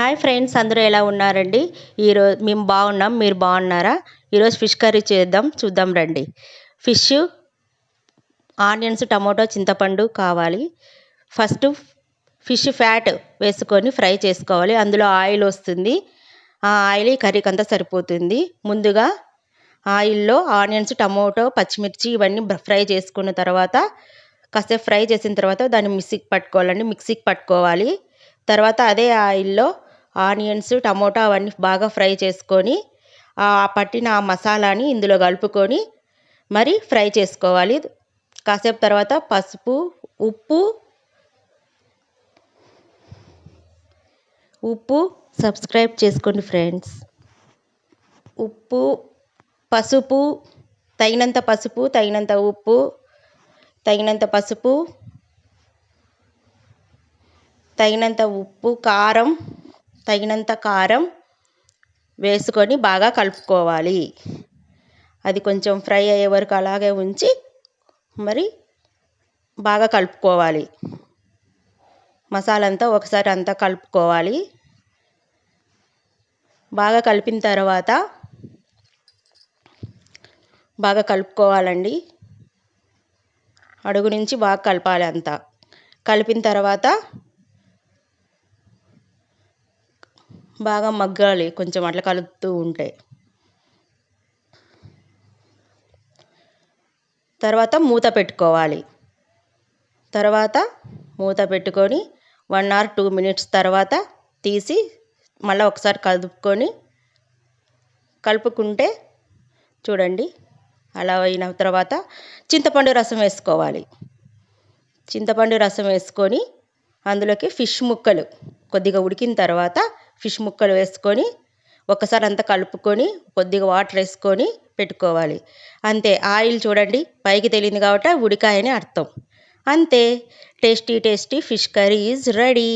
Hi friends అందరూ ఎలా ఉన్నారండి? ఈరోజు మేము బాగున్నాం మీరు బాగున్నారా? ఈరోజు ఫిష్ కర్రీ చేద్దాం చూద్దాం రండి. ఫిష్ ఆనియన్స్ టమాటో చింతపండు కావాలి. ఫస్ట్ ఫిష్ ఫ్యాట్ వేసుకొని ఫ్రై చేసుకోవాలి. అందులో ఆయిల్ వస్తుంది. ఆ ఆయిల్ కర్రీకి అంతా సరిపోతుంది. ముందుగా ఆయిల్లో ఆనియన్స్ టమాటో పచ్చిమిర్చి ఇవన్నీ ఫ్రై చేసుకున్న తర్వాత కాసేపు ఫ్రై చేసిన తర్వాత దాన్ని మిక్సీకి పట్టుకోవాలండి. మిక్సీకి పట్టుకోవాలి. తర్వాత అదే ఆయిల్లో ఆనియన్స్ టమోటా అవన్నీ బాగా ఫ్రై చేసుకొని ఆ పట్టిన ఆ మసాలాని ఇందులో కలుపుకొని మరి ఫ్రై చేసుకోవాలి. కాసేపు తర్వాత పసుపు ఉప్పు ఉప్పు సబ్స్క్రైబ్ చేసుకోండి ఫ్రెండ్స్. ఉప్పు పసుపు తగినంత పసుపు తగినంత ఉప్పు తగినంత పసుపు తగినంత ఉప్పు కారం తగినంత కారం వేసుకొని బాగా కలుపుకోవాలి. అది కొంచెం ఫ్రై అయ్యే వరకు అలాగే ఉంచి మరి బాగా కలుపుకోవాలి. మసాలా అంతా ఒకసారి అంతా కలుపుకోవాలి. బాగా కలిపిన తర్వాత బాగా కలుపుకోవాలండి. అడుగు నుంచి బాగా కలపాలి అంతా. కలిపిన తర్వాత బాగా మగ్గాలి. కొంచెం అట్లా కలుపుతూ ఉంటే. తర్వాత మూత పెట్టుకోవాలి. తర్వాత మూత పెట్టుకొని వన్ అవర్ టూ మినిట్స్ తర్వాత తీసి మళ్ళీ ఒకసారి కలుపుకొని కలుపుకుంటే చూడండి అలా అయిన తర్వాత చింతపండు రసం వేసుకోవాలి. చింతపండు రసం వేసుకొని అందులోకి ఫిష్ ముక్కలు కొద్దిగా ఉడికిన తర్వాత ఫిష్ ముక్కలు వేసుకొని ఒకసారి అంతా కలుపుకొని కొద్దిగా వాటర్ వేసుకొని పెట్టుకోవాలి. అంతే ఆయిల్ చూడండి పైకి తెలియదు కాబట్టి ఉడికాయని అర్థం. అంతే tasty tasty fish curry is ready.